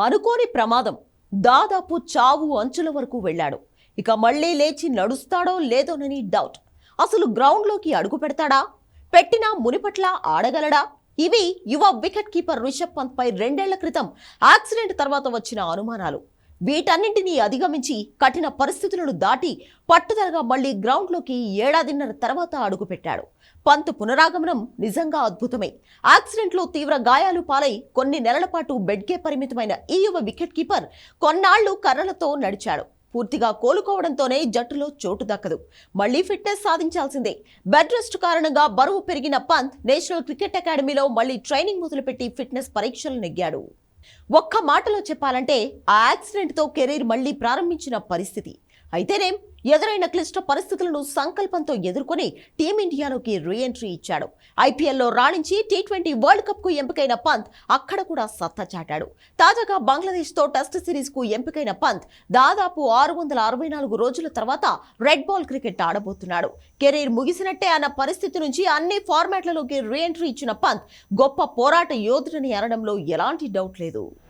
అనుకోని ప్రమాదం. దాదాపు చావు అంచుల వరకు వెళ్ళాడు. ఇక మళ్ళీ లేచి నడుస్తాడో లేదోనని డౌట్. అసలు గ్రౌండ్లోకి అడుగు పెడతాడా? పెట్టినా మునిపట్ల ఆడగలడా? ఇవి యువ వికెట్ కీపర్ రిషబ్ పంత్ పై రెండేళ్ళ క్రితం యాక్సిడెంట్ తర్వాత వచ్చిన అనుమానాలు. వీటన్నింటినీ అధిగమించి కఠిన పరిస్థితులను దాటి పట్టుదలగా మళ్ళీ గ్రౌండ్లోకి ఏడాదిన్నర తర్వాత అడుగుపెట్టాడు. పంత్ పునరాగమనం నిజంగా అద్భుతమే. యాక్సిడెంట్లో తీవ్ర గాయాలు పాలై కొన్ని నెలల పాటు బెడ్కే పరిమితమైన ఈ యువ వికెట్ కీపర్ కొన్నాళ్ళు కర్రలతో నడిచాడు. పూర్తిగా కోలుకోవడంతోనే జట్టులో చోటు దక్కదు. మళ్ళీ ఫిట్నెస్ సాధించాల్సిందే. బెడ్ రెస్ట్ కారణంగా బరువు పెరిగిన పంత్ నేషనల్ క్రికెట్ అకాడమీలో మళ్ళీ ట్రైనింగ్ మొదలుపెట్టి ఫిట్నెస్ పరీక్షలు నెగ్గాడు. ఒక్క మాటలో చెప్పాలంటే ఆ యాక్సిడెంట్తో కెరీర్ మళ్ళీ ప్రారంభించిన పరిస్థితి. అయితేనేం ఎదురైన క్లిష్ట పరిస్థితులను సంకల్పంతో ఎదుర్కొని టీమిండియాలోకి రీఎంట్రీ ఇచ్చాడు. ఐపీఎల్లో రాణించి టీ ట్వంటీ వరల్డ్ కప్కు ఎంపికైన పంత్ అక్కడ కూడా సత్తా చాటాడు. తాజాగా బంగ్లాదేశ్తో టెస్ట్ సిరీస్కు ఎంపికైన పంత్ దాదాపు ఆరు వందల అరవై నాలుగు రోజుల తర్వాత రెడ్ బాల్ క్రికెట్ ఆడబోతున్నాడు. కెరీర్ ముగిసినట్టే అన్న పరిస్థితి నుంచి అన్ని ఫార్మాట్లలోకి రీఎంట్రీ ఇచ్చిన పంత్ గొప్ప పోరాట యోధుడని అనడంలో ఎలాంటి డౌట్ లేదు. Edu.